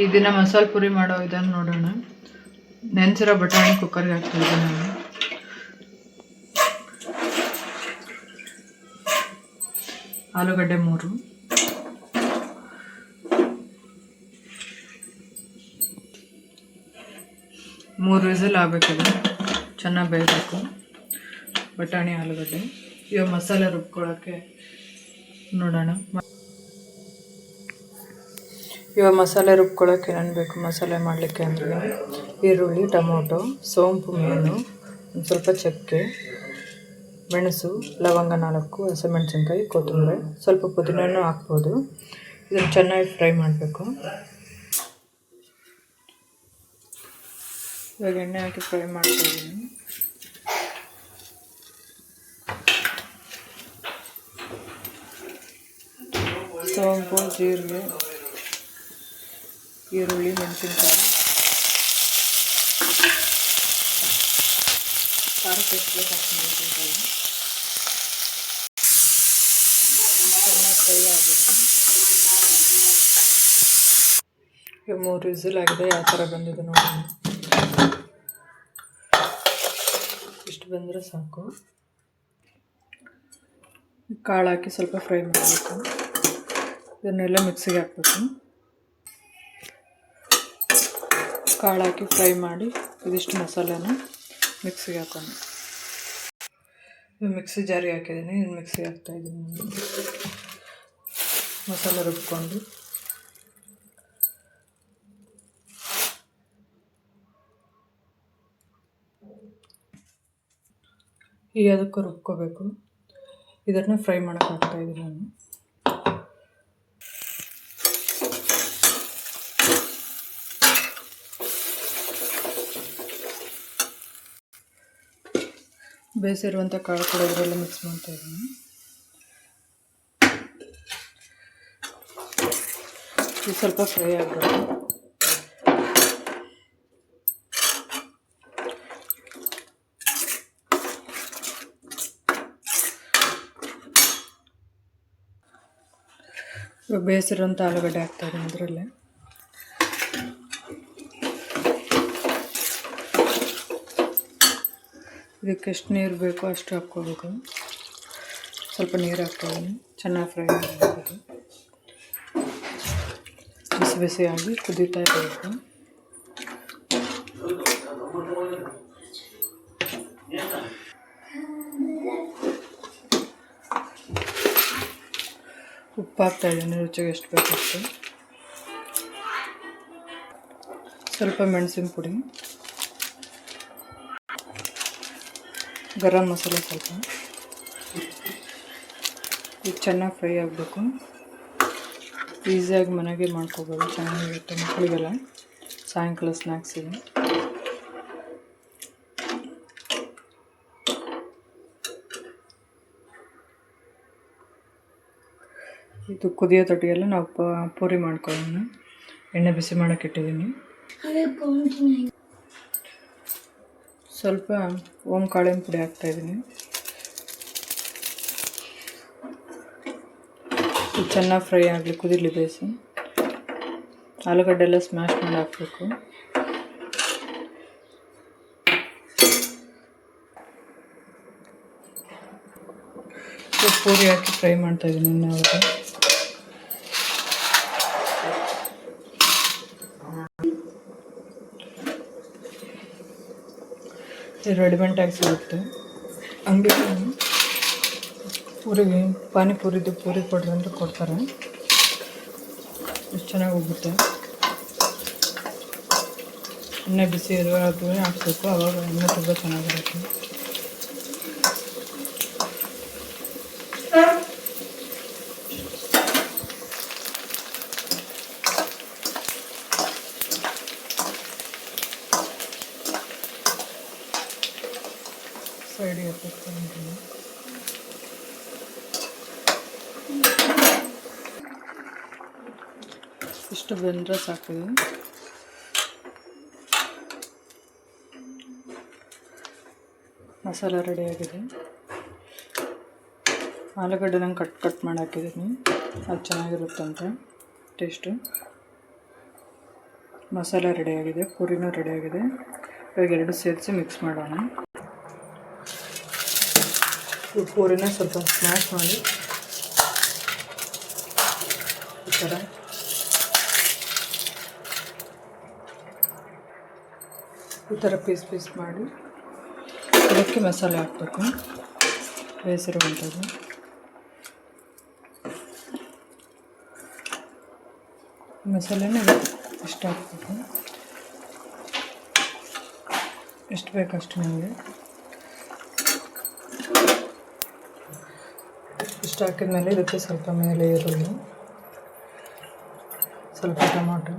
ಈ ದಿನ ಮಸಾಲೆ ಪುರಿ ಮಾಡೋ ಇದನ್ನು ನೋಡೋಣ. ನೆನೆಸಿರೋ ಬಟಾಣಿ ಕುಕ್ಕರ್ಗೆ ಹಾಕ್ತಿದ್ದೆ ನಾನು. ಆಲೂಗಡ್ಡೆ ಮೂರು. ಮೂರು ವಿಸಲ್ ಆಗಬೇಕಿದೆ. ಚೆನ್ನಾಗಿ ಬೇಯಬೇಕು. ಬಟಾಣಿ, ಆಲೂಗಡ್ಡೆ. ಇವಾಗ ಮಸಾಲೆ ರುಬ್ಕೊಳ್ಳೋಕ್ಕೆ ನೋಡೋಣ. ಇವಾಗ ಮಸಾಲೆ ರುಬ್ಕೊಳ್ಳೋಕೆ ಏನೇನು ಬೇಕು ಮಸಾಲೆ ಮಾಡಲಿಕ್ಕೆ ಅಂದರೆ ಈರುಳ್ಳಿ, ಟೊಮೊಟೊ, ಸೋಂಪು ಮೀನು, ಒಂದು ಸ್ವಲ್ಪ ಚಕ್ಕೆ, ಮೆಣಸು, ಲವಂಗ ನಾಲ್ಕು, ಹಸಿಮೆಣಸಿನ್ಕಾಯಿ, ಕೊತ್ತಂಬರಿ, ಸ್ವಲ್ಪ ಪುದೀನೂ ಹಾಕ್ಬೋದು. ಇದನ್ನು ಚೆನ್ನಾಗಿ ಫ್ರೈ ಮಾಡಬೇಕು. ಇವಾಗ ಎಣ್ಣೆ ಹಾಕಿ ಫ್ರೈ ಮಾಡ್ತಾಯಿದ್ದೀನಿ ಸೋಂಪು, ಜೀರಿಗೆ. ಈರುಳ್ಳಿ, ಮೆಣಸಿನ್ಕಾಯಿ. ಖಾರಕ್ಕೆ ಎಷ್ಟು ಹಾಕಿ ಚೆನ್ನಾಗಿ ಫ್ರೈ ಆಗಬೇಕು. ಈಗ ಮೂರು ವಿಸಿಲ್ ಆಗಿದೆ, ಯಾವ ಥರ ಬಂದಿದೆ ನೋಡಿ. ಇಷ್ಟು ಬಂದರೆ ಸಾಕು. ಕಾಳು ಹಾಕಿ ಸ್ವಲ್ಪ ಫ್ರೈ ಮಾಡಬೇಕು. ಇದನ್ನೆಲ್ಲ ಮಿಕ್ಸಿಗೆ ಹಾಕ್ಬೇಕು. ಕಾಳು ಹಾಕಿ ಫ್ರೈ ಮಾಡಿ ಇದಿಷ್ಟು ಮಸಾಲೆನ ಮಿಕ್ಸಿಗೆ ಹಾಕೋಣ. ಮಿಕ್ಸಿ ಜಾರಿ ಹಾಕಿದ್ದೀನಿ ಇದು ಮಿಕ್ಸಿಗೆ ಹಾಕ್ತಾಯಿದ್ದೀನಿ ಮಸಾಲೆ ರುಬ್ಕೊಂಡು. ಈ ಅದಕ್ಕೆ ರುಬ್ಕೋಬೇಕು. ಇದನ್ನು ಫ್ರೈ ಮಾಡೋಕ್ಕಾಗ್ತಾಯಿದ್ದೀನಿ ನಾನು. ಬೇಯಿಸಿರುವಂಥ ಕಾಳು ಕೂಡ ಇದರಲ್ಲಿ ಮಿಕ್ಸ್ ಮಾಡ್ತಾ ಇದ್ದೀನಿ. ಇದು ಸ್ವಲ್ಪ ಫ್ರೈ ಆಗಬೇಕು ಬೇಯಿಸಿರುವಂಥ ಆಲೂಗಡ್ಡೆ ಹಾಕ್ತಾ ಇದ್ದೀನಿ ಅದರಲ್ಲೇ. ಇದಕ್ಕೆ ಎಷ್ಟು ನೀರು ಬೇಕೋ ಅಷ್ಟು ಹಾಕ್ಕೋಬೇಕು ಸ್ವಲ್ಪ ನೀರು ಹಾಕ್ತಾಯಿದ್ದೀನಿ ಚೆನ್ನಾಗಿ ಫ್ರೈ ಮಾಡಬೇಕು ಬಿಸಿ ಬಿಸಿಯಾಗಿ ಕುದೀತಾ ಇರಬೇಕು ಉಪ್ಪು ಹಾಕ್ತಾಯಿದ್ದೀನಿ ರುಚಿಗೆ ಎಷ್ಟು ಬೇಕಷ್ಟು ಸ್ವಲ್ಪ ಮೆಣಸಿನ ಪುಡಿ ಗರಂ ಮಸಾಲೆ ಸ್ವಲ್ಪ. ಇದು ಚೆನ್ನಾಗಿ ಫ್ರೈ ಆಗಬೇಕು. ಈಸಿಯಾಗಿ ಮನೆಗೆ ಮಾಡ್ಕೋಬೋದು. ಚೆನ್ನಾಗಿರುತ್ತೆ ಮಕ್ಕಳಿಗೆಲ್ಲ. ಸಾಯಂಕಾಲ ಸ್ನ್ಯಾಕ್ಸಿಗೆ ಇದು. ಕುದಿಯೋ ತೊಟ್ಟಿಗೆಲ್ಲ ನಾವು ಪೂರಿ ಮಾಡ್ಕೊಳ್ಳೋಣ. ಎಣ್ಣೆ ಬಿಸಿ ಮಾಡೋಕೆ ಇಟ್ಟಿದ್ದೀನಿ. ಸ್ವಲ್ಪ ಓಂ ಕಾಳಿನ ಪುಡಿ ಹಾಕ್ತಾಯಿದ್ದೀನಿ ಚೆನ್ನಾಗಿ ಫ್ರೈ ಆಗಲಿ, ಕುದಿರಲಿ ಬೇಯಿಸಿ. ಆಲೂಗಡ್ಡೆ ಎಲ್ಲ ಸ್ಮ್ಯಾಶ್ ಮಾಡಿ ಹಾಕಬೇಕು. ಪೂರಿ ಹಾಕಿ ಫ್ರೈ ಮಾಡ್ತಾಯಿದ್ದೀನಿ ಇನ್ನು ರೆಡಿಮೆಂಟಾಗಿ ಸಿಗುತ್ತೆ. ಅಂಗಡಿ ಪೂರಿಗೆ ಪಾನಿಪುರಿದು ಪೂರಿ ಕೊಡ್ರಿ ಅಂತ ಕೊಡ್ತಾರೆ. ಎಷ್ಟು ಚೆನ್ನಾಗಿ ಹೋಗುತ್ತೆ ಎಣ್ಣೆ ಬಿಸಿ ಇರುವಾಗಲೇ ಹಾಕ್ಬೇಕು ಆವಾಗ ಎಣ್ಣೆ ತುಂಬ ಚೆನ್ನಾಗಿರುತ್ತೆ. ಸೈಡಿಗೆ ಹಾಕಿರ್ತೀನಿ ಇಷ್ಟು ಬೆಂದರೆ ಸಾಕಿದೆ ಮಸಾಲ ರೆಡಿಯಾಗಿದೆ ಆಲೂಗಡ್ಡೆ ನಂಗೆ ಕಟ್ ಕಟ್ ಮಾಡಿ ಹಾಕಿದ್ದೀನಿ ಅದು ಚೆನ್ನಾಗಿರುತ್ತಂತೆ ಟೇಸ್ಟು ಮಸಾಲ ರೆಡಿಯಾಗಿದೆ ಪೂರಿನೂ ರೆಡಿಯಾಗಿದೆ ಇವಾಗ ಎರಡು ಸೇರಿಸಿ ಮಿಕ್ಸ್ ಮಾಡೋಣ. ಈ ಪೂರಿನ ಸ್ವಲ್ಪ ಸ್ಮ್ಯಾಶ್ ಮಾಡಿ. ಈ ಥರ ಈ ಥರ ಪೀಸ್ ಪೀಸ್ ಮಾಡಿ. ಅದಕ್ಕೆ ಮಸಾಲೆ ಹಾಕಬೇಕು. ಬೇಯಿಸಿರುವಂಥದ್ದು. ಮಸಾಲೆನೇ ಇಷ್ಟ ಹಾಕ್ಬೇಕು ಎಷ್ಟು ಬೇಕಷ್ಟು ನಿಮಗೆ? ಇಷ್ಟು ಹಾಕಿದ್ಮೇಲೆ ಇದಕ್ಕೆ ಸ್ವಲ್ಪ ಮೇಲೆ ಈರುಳ್ಳಿ, ಸ್ವಲ್ಪ ಟೊಮಾಟೊ,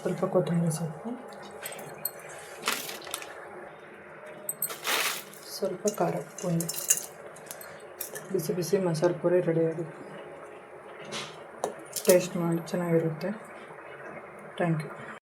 ಸ್ವಲ್ಪ ಕೊತ್ತಂಬರಿ ಸೊಪ್ಪು, ಸ್ವಲ್ಪ ಖಾರ ಪುಂಡಿ. ಬಿಸಿ ಬಿಸಿ ಮಸಾಲೆ ಪುರಿ ರೆಡಿಯಾಗಿದೆ ಟೇಸ್ಟ್ ಮಾಡಿ ಚೆನ್ನಾಗಿರುತ್ತೆ. Thank you